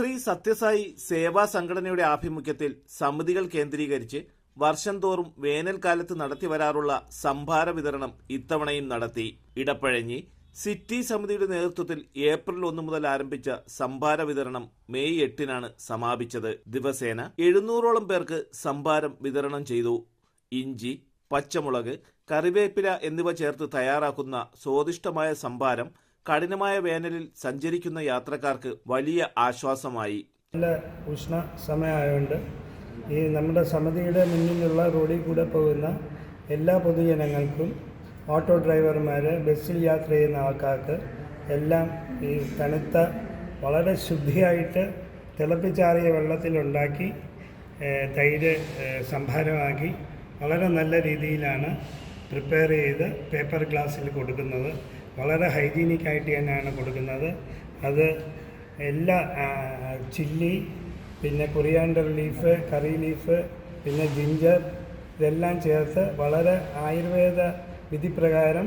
ശ്രീ സത്യസായി സേവാ സംഘടനയുടെ ആഭിമുഖ്യത്തിൽ സമിതികൾ കേന്ദ്രീകരിച്ച് വർഷം തോറും വേനൽക്കാലത്ത് നടത്തി വരാറുള്ള സംഭാര വിതരണം ഇത്തവണയും നടത്തി. ഇടപ്പഴഞ്ഞി സിറ്റി സമിതിയുടെ നേതൃത്വത്തിൽ ഏപ്രിൽ ഒന്ന് മുതൽ ആരംഭിച്ച സംഭാര വിതരണം മെയ് എട്ടിനാണ് സമാപിച്ചത്. ദിവസേന എഴുന്നൂറോളം പേർക്ക് സംഭാരം വിതരണം ചെയ്തു. ഇഞ്ചി പച്ചമുളക് കറിവേപ്പില എന്നിവ ചേർത്ത് തയ്യാറാക്കുന്ന സ്വാദിഷ്ടമായ സംഭാരം കഠിനമായ വേനലിൽ സഞ്ചരിക്കുന്ന യാത്രക്കാർക്ക് വലിയ ആശ്വാസമായി. നല്ല ഉഷ്ണ സമയമായതുകൊണ്ട് ഈ നമ്മുടെ സമിതിയുടെ മുന്നിലുള്ള റോഡിൽ കൂടെ പോകുന്ന എല്ലാ പൊതുജനങ്ങൾക്കും ഓട്ടോ ഡ്രൈവർമാർ ബസ്സിൽ യാത്ര ചെയ്യുന്ന ആൾക്കാർക്ക് എല്ലാം ഈ തണുത്ത വളരെ ശുദ്ധിയായിട്ട് തിളപ്പിച്ചാറിയ വെള്ളത്തിലുണ്ടാക്കി തൈര് സംഭാരമാക്കി വളരെ നല്ല രീതിയിലാണ് പ്രിപ്പയർ ചെയ്ത് പേപ്പർ ഗ്ലാസ്സിൽ കൊടുക്കുന്നത്. വളരെ ഹൈജീനിക് ആയിട്ട് തന്നെയാണ് കൊടുക്കുന്നത്. അത് എല്ലാ ചില്ലി പിന്നെ കൊറിയാണ്ടർ ലീഫ് കറി ലീഫ് പിന്നെ ജിഞ്ചർ ഇതെല്ലാം ചേർത്ത് വളരെ ആയുർവേദ വിധിപ്രകാരം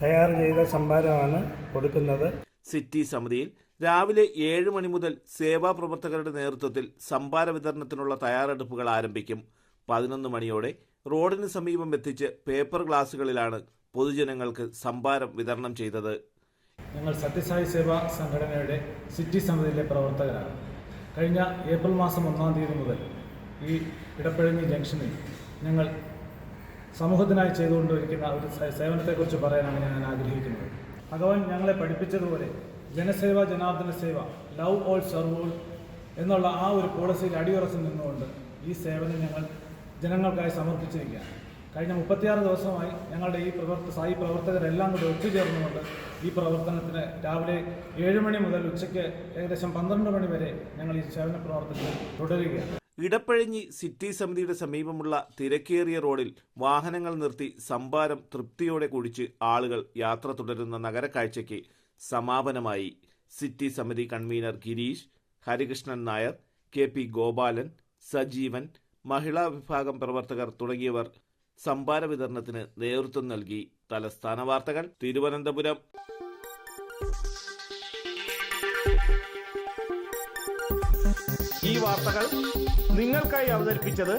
തയ്യാർ ചെയ്ത സംഭാരമാണ് കൊടുക്കുന്നത്. സിറ്റി സമിതിയിൽ രാവിലെ ഏഴ് മണി മുതൽ സേവാ പ്രവർത്തകരുടെ നേതൃത്വത്തിൽ സംഭാര വിതരണത്തിനുള്ള തയ്യാറെടുപ്പുകൾ ആരംഭിക്കും. പതിനൊന്ന് മണിയോടെ റോഡിന് സമീപം എത്തിച്ച് പേപ്പർ ഗ്ലാസുകളിലാണ് പൊതുജനങ്ങൾക്ക് സംഭാരം വിതരണം ചെയ്തത് ഞങ്ങൾ സത്യസായി സേവാ സംഘടനയുടെ സിറ്റി സമിതിയിലെ പ്രവർത്തകരാണ്. കഴിഞ്ഞ ഏപ്രിൽ മാസം ഒന്നാം തീയതി മുതൽ ഈ ഇടപ്പഴഞ്ഞി ജംഗ്ഷനിൽ ഞങ്ങൾ സമൂഹത്തിനായി ചെയ്തുകൊണ്ടിരിക്കുന്ന ഒരു സേവനത്തെക്കുറിച്ച് പറയാനാണ് ഞാൻ ആഗ്രഹിക്കുന്നത്. ഭഗവാൻ ഞങ്ങളെ പഠിപ്പിച്ചതുപോലെ ജനസേവ ജനാർദ്ദന സേവ ലവ് ഓൾ സർവ് ഓൾ എന്നുള്ള ആ ഒരു പോളിസിയിൽ അടിയുറച്ച് നിന്നുകൊണ്ട് ഈ സേവനം ഞങ്ങൾ ജനങ്ങൾക്കായി സമർപ്പിച്ചിരിക്കുകയാണ്. കഴിഞ്ഞ മുപ്പത്തിയാറ് ദിവസമായി ഞങ്ങളുടെ ഈ പ്രവർത്ത സായി പ്രവർത്തകരെല്ലാം കൂടി ഒത്തുചേർന്നുകൊണ്ട് ഈ പ്രവർത്തനത്തിന് രാവിലെ ഏഴ് മണി മുതൽ ഉച്ചയ്ക്ക് ഏകദേശം പന്ത്രണ്ട് മണി വരെ ഞങ്ങൾ ഈ സേവന പ്രവർത്തനത്തിൽ തുടരുകയാണ്. ഇടപ്പഴഞ്ഞി സിറ്റി സമിതിയുടെ സമീപമുള്ള തിരക്കേറിയ റോഡിൽ വാഹനങ്ങൾ നിർത്തി സംഭാരം തൃപ്തിയോടെ കുടിച്ച് ആളുകൾ യാത്ര തുടരുന്ന നഗരക്കാഴ്ചയ്ക്ക് സമാപനമായി. സിറ്റി സമിതി convener Girish Harikrishnan Nair K P Gopalan Sajeevan മഹിളാ വിഭാഗം പ്രവർത്തകർ തുടങ്ങിയവർ സംഭാര വിതരണത്തിന് നേതൃത്വം നൽകി. തലസ്ഥാന വാർത്തകൾ തിരുവനന്തപുരം. ഈ വാർത്തകൾ നിങ്ങൾക്കായി അവതരിപ്പിച്ചത്